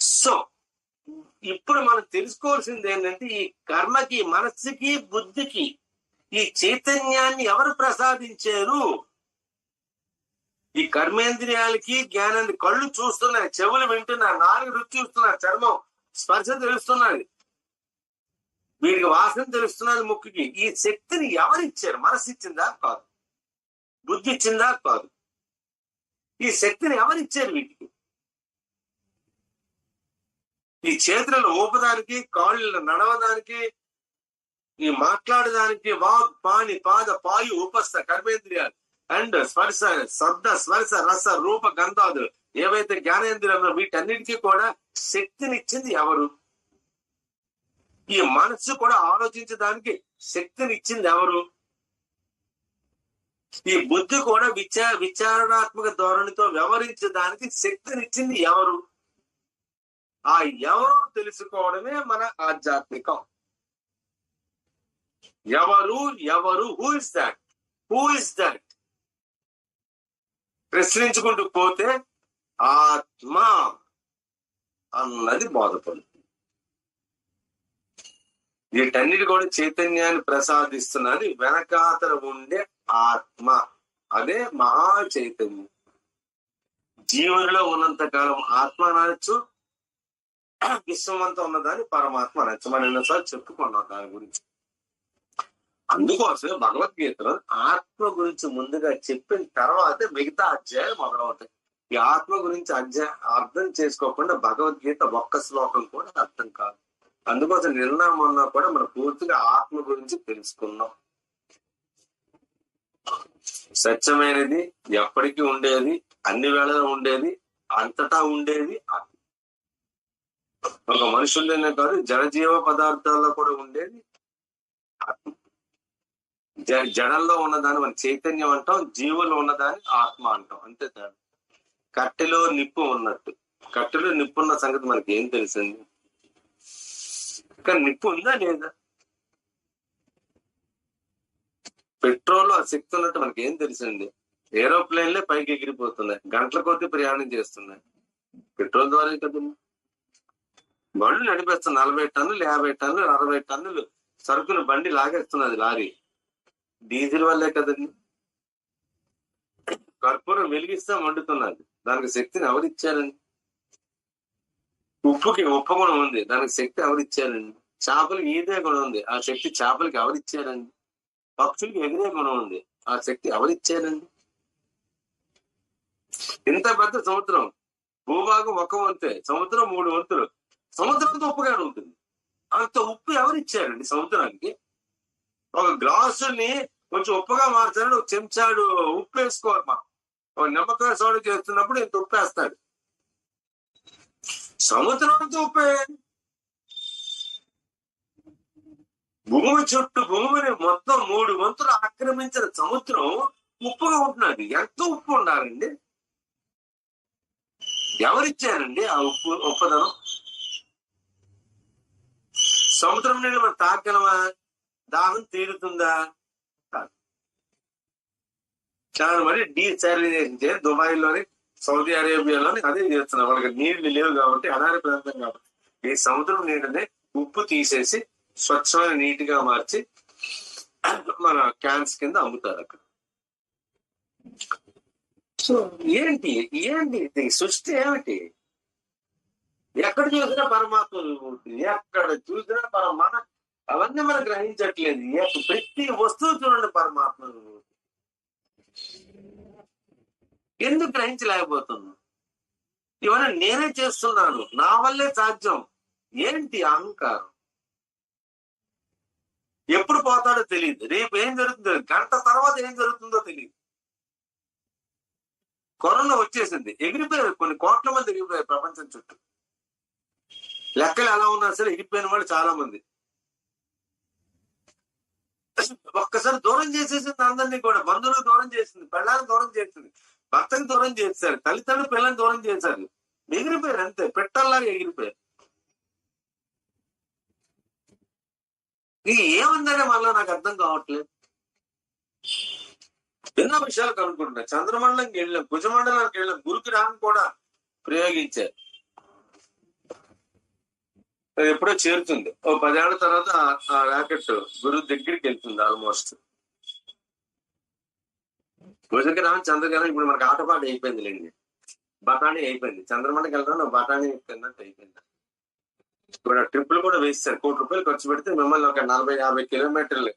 So ఇప్పుడు మనం తెలుసుకోవాల్సింది ఏంటంటే ఈ కర్మకి మనస్సుకి బుద్ధికి ఈ చైతన్యాన్ని ఎవరు ప్రసాదించారు? ఈ కర్మేంద్రియాలకి జ్ఞానాన్ని కళ్ళు చూస్తున్నాయి చెవులు వింటున్నాయి నాలుగు రుచి చూస్తున్నారు చర్మం స్పర్శ తెలుస్తున్నది వీడికి వాసన తెలుస్తున్నది ముక్కుకి. ఈ శక్తిని ఎవరిచ్చారు మనసు ఇచ్చిందా? కాదు. బుద్ధి ఇచ్చిందా? కాదు. ఈ శక్తిని ఎవరిచ్చారు వీటికి? ఈ చేతులను ఊపడానికి కాళ్ళు నడవడానికి నీ మాట్లాడడానికి వాగ్ పాణి పాద పాయు ఉపస్థ కర్మేంద్రియాలు అండ్ స్పర్శ శబ్ద స్పర్శ రస రూప గంధాదులు ఏవైతే జ్ఞానేంద్రియంలో వీటన్నిటికీ కూడా శక్తినిచ్చింది ఎవరు? ఈ మనస్సు కూడా ఆలోచించడానికి శక్తినిచ్చింది ఎవరు? ఈ బుద్ధి కూడా విచార విచారణాత్మక ధోరణితో వ్యవహరించడానికి శక్తినిచ్చింది ఎవరు? ఆ ఎవరు తెలుసుకోవడమే మన ఆధ్యాత్మికం. ఎవరు ఎవరు who is that who is that ప్రశ్నించుకుంటూ పోతే ఆత్మ అన్నది బోధపడుతుంది వీటన్నిటి కూడా చైతన్యాన్ని ప్రసాదిస్తున్నది వెనకాతల ఉండే ఆత్మ. అదే మహా చైతన్యం. జీవునిలో ఉన్నంత కాలం ఆత్మ అనొచ్చు విశ్వమంతా ఉన్నదాన్ని పరమాత్మ అనొచ్చు మనం ఎన్నోసార్లు చెప్పుకున్నాం దాని గురించి. అందుకోసమే భగవద్గీతలో ఆత్మ గురించి ముందుగా చెప్పిన తర్వాతే మిగతా అధ్యాయాలు మొదలవుతాయి. ఈ ఆత్మ గురించి అధ్యాయ అర్థం చేసుకోకుండా భగవద్గీత ఒక్క శ్లోకం కూడా అర్థం కాదు. అందుకోసం నిన్న మొన్న కూడా మనం పూర్తిగా ఆత్మ గురించి తెలుసుకున్నాం. సత్యమైనది ఎప్పటికీ ఉండేది అన్ని వేళలో ఉండేది అంతటా ఉండేది ఒక మనుషుల్లోనే కాదు జడజీవ పదార్థాల్లో కూడా ఉండేది. జడల్లో ఉన్నదాన్ని మన చైతన్యం అంటాం జీవులు ఉన్నదాన్ని ఆత్మ అంటాం. అంతే తేడా. కట్టెలో నిప్పు ఉన్నట్టు. కట్టెలో నిప్పు ఉన్న సంగతి మనకి ఏం తెలిసింది? కానీ నిప్పు ఉందా లేదా? పెట్రోల్ ఆ శక్తి ఉన్నట్టు మనకి ఏం తెలిసింది? ఏరోప్లేన్లే పైకి ఎగిరిపోతున్నాయి గంటల కొద్ది ప్రయాణం చేస్తున్నాయి. పెట్రోల్ ద్వారా కదా బండ్లు నడిపేస్తున్న నలభై టన్నులు యాభై టన్నులు అరవై టన్నులు సరుకులు బండి లాగేస్తున్నది లారీ. డీజిల్ వల్లే కదండి. కర్పూరం వెలిగిస్తా మండుతున్నది దానికి శక్తిని ఎవరిచ్చారండి ఉప్పుకి ఉప్పు గుణం ఉంది. దానికి శక్తి ఎవరిచ్చారండి చేపలకి ఈదే గుణం ఉంది. ఆ శక్తి చేపలకి ఎవరిచ్చారండి పక్షులకి ఎగిరే గుణం ఉంది. ఆ శక్తి ఎవరిచ్చారండి ఇంత పెద్ద సముద్రం. భూభాగం ఒక వంతే సముద్రం మూడు వంతులు. సముద్రంతో ఉప్పుగానే ఉంటుంది. అంత ఉప్పు ఎవరిచ్చారండి సముద్రానికి? ఒక గ్లాసుని కొంచెం ఉప్పుగా మార్చాలని ఒక చెంచాడు ఉప్పు వేసుకోవాలి మనం. ఒక నిమ్మకాయ సోడా చేస్తున్నప్పుడు ఇంత ఉప్పు వేస్తాడు. సముద్రంతో ఉప్పే. భూమి చుట్టూ భూమిని మొత్తం మూడు వంతులు ఆక్రమించిన సముద్రం ఉప్పుగా ఉంటున్నది. ఎంత ఉప్పు ఉండాలండి? ఎవరిచ్చారండి ఆ ఉప్పు ఉప్పదనం? సముద్రం నీళ్ళు మనం తాగలమా దాహం తీరుతుందా? కాదు. మరి డీసాలినేషన్ చేసి దుబాయ్లోని సౌదీ అరేబియాలోని అదే చేస్తున్నారు. వాళ్ళకి నీళ్ళు లేవు కాబట్టి అనారి ప్రాంతం కాబట్టి. ఈ సముద్రం నీళ్ళని ఉప్పు తీసేసి స్వచ్ఛమైన నీటిగా మార్చి మన క్యాన్స్ కింద అమ్ముతారు అక్కడ. సో ఏంటి? ఏంటి? సృష్టి ఏమిటి? ఎక్కడ చూసినా పరమాత్మ ఎక్కడ చూసినా పరమ అవన్నీ మనం గ్రహించట్లేదు. ప్రతి వస్తువు చూడండి పరమాత్మ ఎందుకు గ్రహించలేకపోతున్నాను ఇవన్నీ నేనే చేస్తున్నాను. నా వల్లే సాధ్యం. ఏంటి అహంకారం? ఎప్పుడు పోతాడో తెలియదు. రేపు ఏం జరుగుతుందో గంట తర్వాత ఏం జరుగుతుందో తెలియదు. కరోనా వచ్చేసింది. ఎగిరిపోయారు. కొన్ని కోట్ల మంది ఎగిరిపోయారు ప్రపంచం చుట్టూ. లెక్కలు ఎలా ఉన్నా సరే ఎగిరిపోయిన వాళ్ళు చాలా మంది. ఒక్కసారి దూరం చేసేసింది అందరినీ కూడా. బంధువులు దూరం చేసింది పెళ్ళాన్ని దూరం చేసింది భర్తకు దూరం చేశారు తల్లిదండ్రులు పిల్లల్ని దూరం చేశారు. ఎగిరిపోయారు అంతే పెట్టల్లాగా ఎగిరిపోయారు. ఇది ఏముందనే మళ్ళీ నాకు అర్థం కావట్లేదు. ఎన్నో విషయాలు కనుక్కుంటున్నా. చంద్రమండలంకి వెళ్ళాం భుజమండలానికి వెళ్ళాం గురుగ్రహం కూడా ప్రయోగించారు. ఎప్పుడో చేరుతుంది. ఓ పదేళ్ళ తర్వాత ఆ- రాకెట్ గురువు దగ్గరికి వెళ్తుంది ఆల్మోస్ట్ భుజగ్రహం చంద్రగ్రహం ఇప్పుడు మనకి ఆటపాట అయిపోయింది లేండి. బఠానీ అయిపోయింది. చంద్రమండకి వెళ్ళడం బఠానీ అయిపోయిందంటే అయిపోయింది. ఇప్పుడు ట్రిప్పులు కూడా వేస్తారు కోటి రూపాయలు ఖర్చు పెడితే మిమ్మల్ని ఒక నలభై యాభై కిలోమీటర్లు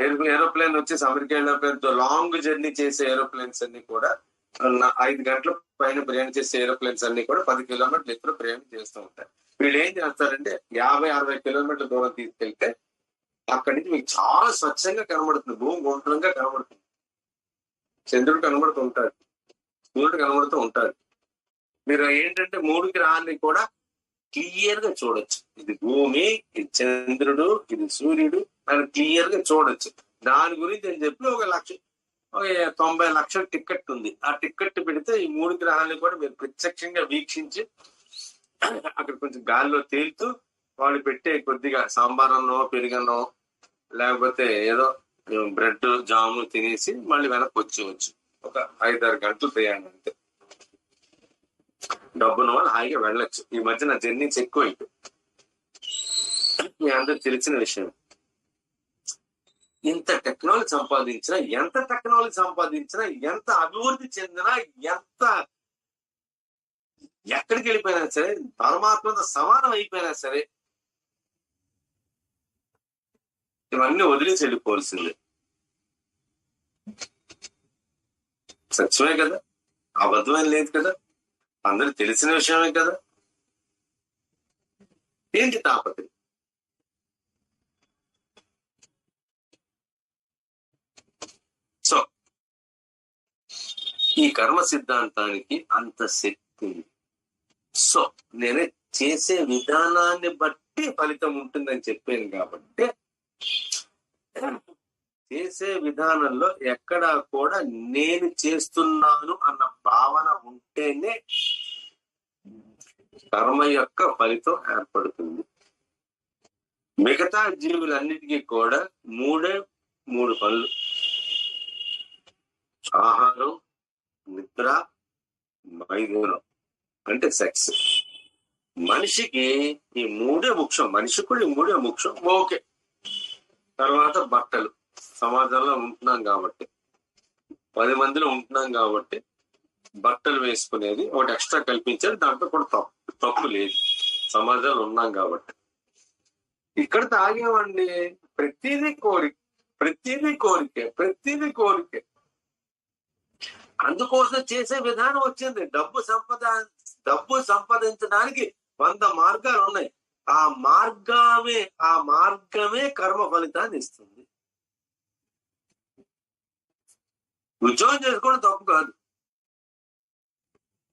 ఏరోప్లేన్ వచ్చేసి అమెరికా ఏరోప్లేన్ లాంగ్ జర్నీ చేసే ఏరోప్లేన్స్ అన్ని కూడా ఐదు గంటల పైన ప్రయాణం చేసే ఏరోప్లేన్స్ అన్ని కూడా పది కిలోమీటర్లు ఎప్పుడు ప్రయాణం చేస్తూ ఉంటాయి. వీళ్ళు ఏం చేస్తారంటే యాభై అరవై కిలోమీటర్ల దూరం తీసుకెళ్తే అక్కడి నుంచి మీకు చాలా స్వచ్ఛంగా కనబడుతుంది. భూమి గుండ్రంగా కనబడుతుంది. చంద్రుడు కనబడుతూ ఉంటాడు. సూర్యుడు కనబడుతూ ఉంటాడు. మీరు ఏంటంటే మూడు గ్రహాన్ని కూడా క్లియర్గా చూడొచ్చు. ఇది భూమి ఇది చంద్రుడు ఇది సూర్యుడు అని క్లియర్గా చూడొచ్చు. దాని గురించి అని చెప్పి ఒక లక్ష ఒక తొంభై లక్షల టికెట్ ఉంది. ఆ టికెట్ పెడితే ఈ మూడు గ్రహాలను కూడా మీరు ప్రత్యక్షంగా వీక్షించి అక్కడ కొంచెం గాలిలో తేలుతూ వాళ్ళు పెట్టే కొద్దిగా సాంబారన్నో పెరుగన్నో లేకపోతే ఏదో బ్రెడ్ జాము తినేసి మళ్ళీ వెనక్కి వచ్చేవచ్చు ఒక ఐదారు గంటలు ప్రయాణం అంతే. డబ్బున్న వాళ్ళు హాయిగా వెళ్ళొచ్చు. ఈ మధ్య నా జర్నీస్ ఎక్కువ అయిపోయి మీ అందరు తెలిసిన విషయం. ఇంత టెక్నాలజీ సంపాదించినా ఎంత టెక్నాలజీ సంపాదించినా ఎంత అభివృద్ధి చెందినా ఎంత ఎక్కడికి వెళ్ళిపోయినా సరే పరమాత్మతో సమానం అయిపోయినా సరే ఇవన్నీ వదిలేసి వెళ్ళిపోవాల్సిందే. సత్యమే కదా? అబద్ధమేం లేదు కదా? అందరికి తెలిసిన విషయమే కదా? ఏంటి తాపత్రి సో ఈ కర్మ సిద్ధాంతానికి అంత శక్తి ఉంది. సో నేనే చేసే విధానాన్ని బట్టి ఫలితం ఉంటుందని చెప్పాను కాబట్టి చేసే విధానంలో ఎక్కడా కూడా నేను చేస్తున్నాను అన్న భావన ఉంటేనే కర్మ యొక్క ఫలితం ఏర్పడుతుంది. మిగతా జీవులన్నిటికీ కూడా మూడే మూడు పనులు. ఆహారం నిద్ర మైదూరం అంటే సెక్స్ మనిషికి ఈ మూడే ముఖ్యం. మనిషి కూడా ఈ మూడే ముఖ్యం. ఓకే. తర్వాత బట్టలు. సమాజంలో ఉంటున్నాం కాబట్టి. పది మందిలో ఉంటున్నాం కాబట్టి బట్టలు వేసుకునేది ఒకటి ఎక్స్ట్రా కల్పించేది దాంట్లో కూడా తప్పు తప్పు లేదు. సమాజంలో ఉన్నాం కాబట్టి. ఇక్కడ తాగేవండి ప్రతిదీ కోరిక ప్రతిదీ కోరికే ప్రతిదీ కోరికే. అందుకోసం చేసే విధానం వచ్చింది. డబ్బు సంపద డబ్బు సంపాదించడానికి వంద మార్గాలు ఉన్నాయి. ఆ మార్గమే ఆ మార్గమే కర్మ ఫలితాన్ని ఇస్తుంది. ఉద్యోగం చేసుకోవడం తప్పు కాదు.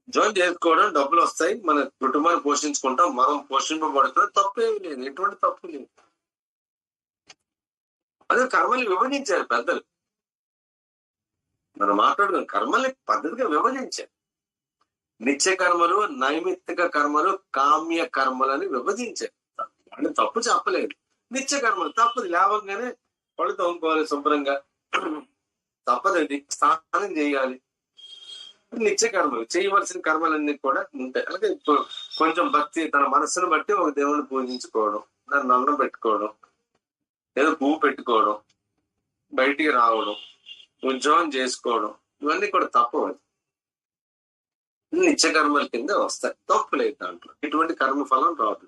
ఉద్యోగం చేసుకోవడం డబ్బులు వస్తాయి. మన కుటుంబాన్ని పోషించుకుంటాం. మనం పోషింపబడుతున్నాం తప్పేమి లేదు. ఎటువంటి తప్పు లేదు. అదే కర్మల్ని విభజించారు పెద్దలు. మనం మాట్లాడుకున్న కర్మల్ని పద్ధతిగా విభజించారు. నిత్య కర్మలు నైమిత్తిక కర్మలు కామ్య కర్మలని విభజించారు. అంటే తప్పు చెప్పలేదు. నిత్య కర్మలు తప్పదు. లేవగానే పళ్ళు తోముకోవాలి శుభ్రంగా. తప్పదండి. స్నానం చేయాలి. నిత్య కర్మలు చేయవలసిన కర్మలన్నీ కూడా ఉంటాయి. అలాగే కొంచెం భక్తి తన మనస్సును బట్టి ఒక దేవుని పూజించుకోవడం దాన్ని అన్నం పెట్టుకోవడం ఏదో పువ్వు పెట్టుకోవడం బయటికి రావడం ఉద్యోగం చేసుకోవడం ఇవన్నీ కూడా తప్పవు నిత్య కర్మల కింద వస్తాయి. తప్పు లేదు దాంట్లో. ఇటువంటి కర్మ ఫలం రాదు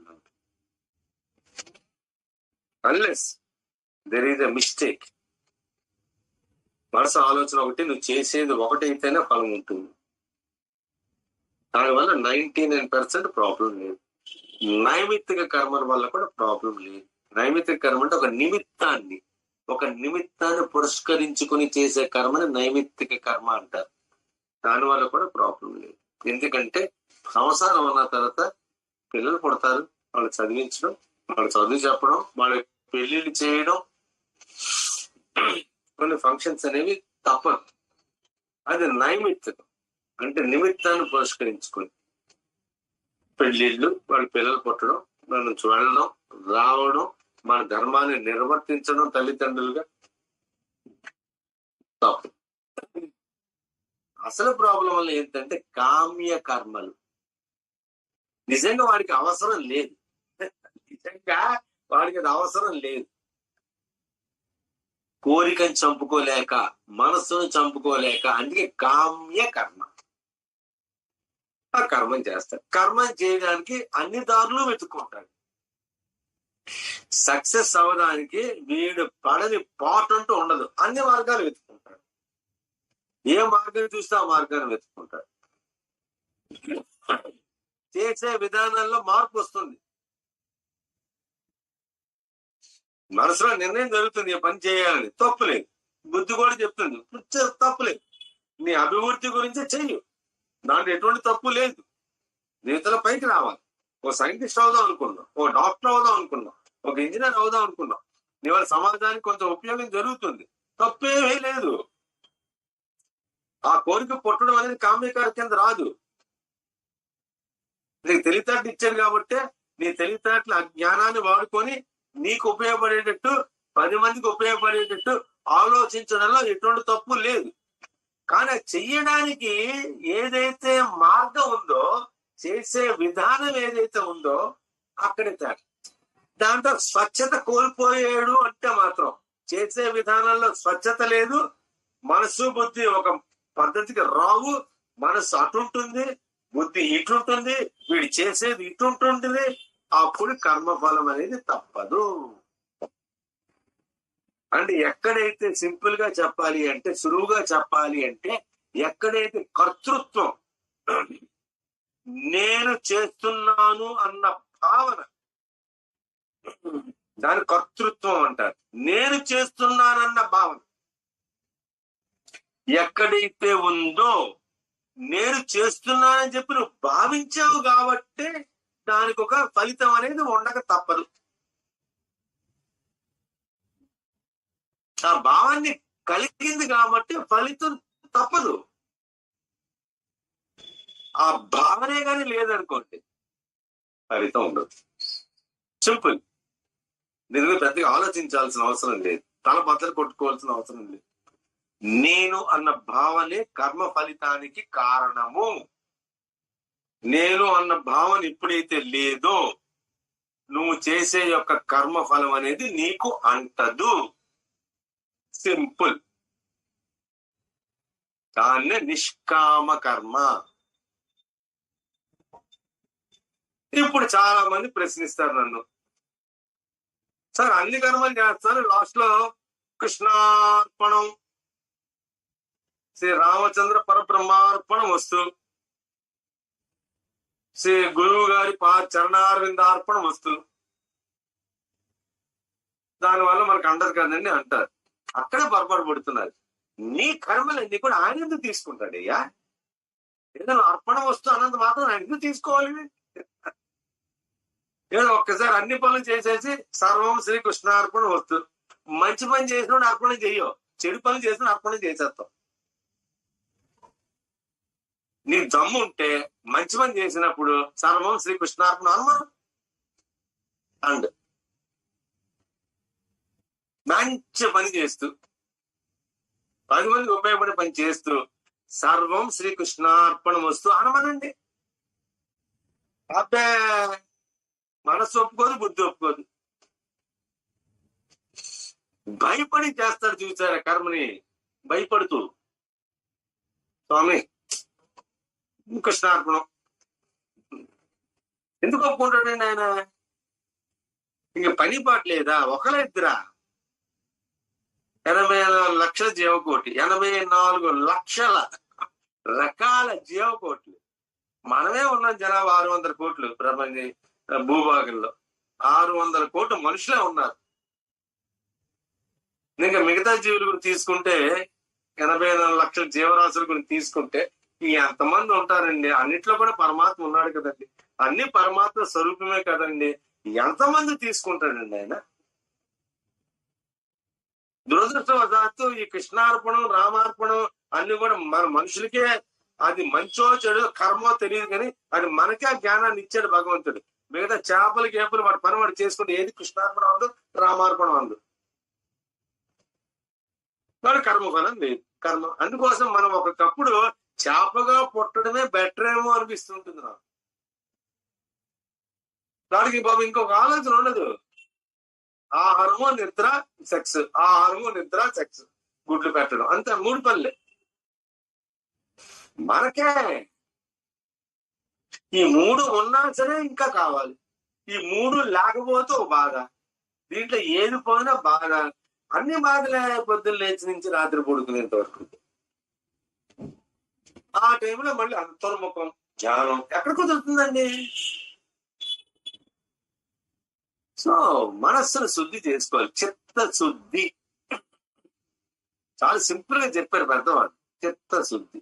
unless there is a mistake మనసు ఆలోచన ఒకటి నువ్వు చేసేది ఒకటైతేనే ఫలం ఉంటుంది. దానివల్ల నైన్టీ నైన్ పర్సెంట్ ప్రాబ్లం లేదు. నైమిత్తిక కర్మల వల్ల కూడా ప్రాబ్లం లేదు. నైమిత్తిక కర్మ అంటే ఒక నిమిత్తాన్ని ఒక నిమిత్తాన్ని పురస్కరించుకుని చేసే కర్మని నైమిత్తిక కర్మ అంటారు. దానివల్ల కూడా ప్రాబ్లం లేదు. ఎందుకంటే సంసారం ఉన్న తర్వాత పిల్లలు పుడతారు వాళ్ళు చదివించడం వాళ్ళు చదువు చెప్పడం వాళ్ళ పెళ్ళిళ్ళు చేయడం కొన్ని ఫంక్షన్స్ అనేవి తప్పదు. అది నైమిత్తికం అంటే నిమిత్తాన్ని పురస్కరించుకొని పెళ్ళిళ్ళు వాళ్ళ పిల్లలు పుట్టడం మన నుంచి వెళ్ళడం రావడం మన ధర్మాన్ని నిర్వర్తించడం తల్లిదండ్రులుగా తప్పు అసలు ప్రాబ్లం వల్ల ఏంటంటే కామ్య కర్మలు. నిజంగా వాడికి అవసరం లేదు. నిజంగా వాడికి అది అవసరం లేదు. కోరికను చంపుకోలేక మనస్సును చంపుకోలేక అందుకే కామ్య కర్మ. ఆ కర్మం చేస్తాడు. కర్మం చేయడానికి అన్ని దారులు వెతుక్కుంటాడు. సక్సెస్ అవ్వడానికి వీడు పడని పాటు అంటూ ఉండదు. అన్ని మార్గాలు వెతుక్కుంటాడు. ఏ మార్గం చూస్తే ఆ మార్గాన్ని వెతుక్కుంటాడు. చేసే విధానాల్లో మార్పు వస్తుంది. మనసులో నిర్ణయం జరుగుతుంది ఈ పని చేయాలని. తప్పులేదు బుద్ధి కూడా చెప్తుంది. తప్పులేదు నీ అభివృద్ధి గురించే చెయ్యు. దాంట్లో ఎటువంటి తప్పు లేదు. జీవితంలో పైకి రావాలి. ఓ సైంటిస్ట్ అవుదాం అనుకున్నాం. ఓ డాక్టర్ అవుదాం అనుకున్నాం. ఒక ఇంజనీర్ అవుదాం అనుకున్నాం. నీ వాళ్ళ సమాజానికి కొంచెం ఉపయోగం జరుగుతుంది. తప్పేమీ లేదు. ఆ కోరిక పుట్టడం అనేది కామ్యకార కింద రాదు. నీకు తెలివితేటలు ఇచ్చాను కాబట్టి నీ తెలివితేటల జ్ఞానాన్ని వాడుకొని నీకు ఉపయోగపడేటట్టు పది మందికి ఉపయోగపడేటట్టు ఆలోచించడంలో ఎటువంటి తప్పు లేదు. కానీ చెయ్యడానికి ఏదైతే మార్గం ఉందో చేసే విధానం ఏదైతే ఉందో అక్కడే తేట దాంట్లో స్వచ్ఛత కోల్పోయాడు అంటే మాత్రం చేసే విధానంలో స్వచ్ఛత లేదు. మనసు బుద్ధి ఒక పద్ధతికి రావు. మనసు అటుంటుంది బుద్ధి ఇటుంటుంది వీడు చేసేది ఇటుంటుంది అప్పుడు కర్మఫలం అనేది తప్పదు. అంటే ఎక్కడైతే సింపుల్గా చెప్పాలి అంటే సులువుగా చెప్పాలి అంటే ఎక్కడైతే కర్తృత్వం నేను చేస్తున్నాను అన్న భావన దాని కర్తృత్వం అంటారు. నేను చేస్తున్నానన్న భావన ఎక్కడైతే ఉందో నేను చేస్తున్నానని చెప్పి నువ్వు భావించావు కాబట్టి దానికి ఒక ఫలితం అనేది ఉండక తప్పదు. ఆ భావాన్ని కలిగింది కాబట్టి ఫలితం తప్పదు. ఆ భావనే కానీ లేదనుకోండి ఫలితం ఉండదు. సింపుల్. దీని పెద్దగా ఆలోచించాల్సిన అవసరం లేదు. తల బద్దలు కొట్టుకోవాల్సిన అవసరం లేదు. నేను అన్న భావనే కర్మ ఫలితానికి కారణము. నేను అన్న భావన ఎప్పుడైతే లేదో నువ్వు చేసే యొక్క కర్మ ఫలం అనేది నీకు అంటదు. సింపుల్. దాన్నే నిష్కామ కర్మ. ఇప్పుడు చాలా మంది ప్రశ్నిస్తారు నన్ను. సార్ అన్ని కర్మలు చేస్తారు లాస్ట్లో కృష్ణార్పణం శ్రీ రామచంద్ర పరబ్రహ్మార్పణం వస్తు శ్రీ గురువు గారి పా చరణార్విందార్పణ వస్తు దానివల్ల మనకు అండదు కదండి అంటారు. అక్కడే పొరపాటు పడుతున్నారు. నీ కర్మలన్నీ కూడా ఆయన ఎందుకు తీసుకుంటాడయ్యా ఏదైనా అర్పణ వస్తు అన్నంత మాత్రం ఆయన ఎందుకు తీసుకోవాలి? ఏదో ఒక్కసారి అన్ని పనులు చేసేసి సర్వం శ్రీకృష్ణార్పణ వస్తు మంచి పని చేసినోడు అర్పణ చెయ్యవు చెడు పనులు చేసిన అర్పణ చేసేస్తాం. నీ దమ్ము ఉంటే మంచి పని చేసినప్పుడు సర్వం శ్రీకృష్ణార్పణ అనుమానం అండ్ మంచి పని చేస్తూ పది మందికి ఉపయోగపడే పని చేస్తూ సర్వం శ్రీకృష్ణార్పణం వస్తూ అనమనండి. అబ్బే మనసు ఒప్పుకోదు బుద్ధి ఒప్పుకోదు. భయపడి చేస్తాడు చూసారా కర్మని? భయపడుతూ. స్వామి కృష్ణార్పణం ఎందుకు ఒప్పుకుంటాడండి ఆయన? ఇంక పని పాట లేదా? ఒకళ్ళ ఇద్దరా ఎనభై నాలుగు లక్షల జీవకోటి ఎనభై నాలుగు లక్షల రకాల జీవకోట్లు. మనమే ఉన్నాం జనాభా ఆరు వందల కోట్లు ప్రపంచ భూభాగంలో. ఆరు వందల కోట్లు మనుషులే ఉన్నారు. ఇంకా మిగతా జీవుల గురించి తీసుకుంటే ఎనభై నాలుగు లక్షల జీవరాశుల గురించి తీసుకుంటే ఎంతమంది ఉంటారండి. అన్నిట్లో కూడా పరమాత్మ ఉన్నాడు కదండి. అన్ని పరమాత్మ స్వరూపమే కదండి. ఎంతమంది తీసుకుంటాడండి ఆయన? దురదృష్టవశాత్తు ఈ కృష్ణార్పణం రామార్పణం అన్ని కూడా మన మనుషులకే అది మంచో చెడు కర్మో తెలియదు కానీ అది మనకే జ్ఞానాన్ని ఇచ్చాడు భగవంతుడు. మిగతా చేపలు కేపలు వాడి పని వాడు చేసుకుంటే ఏది కృష్ణార్పణ అందు రామార్పణం అందు? వాడు కర్మఫలం లేదు. కర్మ. అందుకోసం మనం ఒకప్పుడు చేపగా పుట్టడమే బెటర్ ఏమో అనిపిస్తుంటుంది నాకు. దానికి బాబు ఇంకొక ఆలోచన ఉండదు. ఆహారము నిద్ర సెక్స్ ఆహారము నిద్ర సెక్స్ గుడ్లు పెట్టడం. అంతే మూడు పనులే. మనకే. ఈ మూడు ఉన్నా సరే ఇంకా కావాలి. ఈ మూడు లేకపోతే ఓ బాధ. దీంట్లో ఏది పోయినా బాధ. అన్ని బాధలే పొద్దున్న లేచి నుంచి రాత్రి పడుకునేంత వరకు. ఆ టైంలో మళ్ళీ అంతర్ముఖం ధ్యానం ఎక్కడ కుదురుతుందండి సో మనస్సును శుద్ధి చేసుకోవాలి చిత్త శుద్ధి. చాలా సింపుల్గా చెప్పారు పెద్దవాళ్ళు చిత్త శుద్ధి.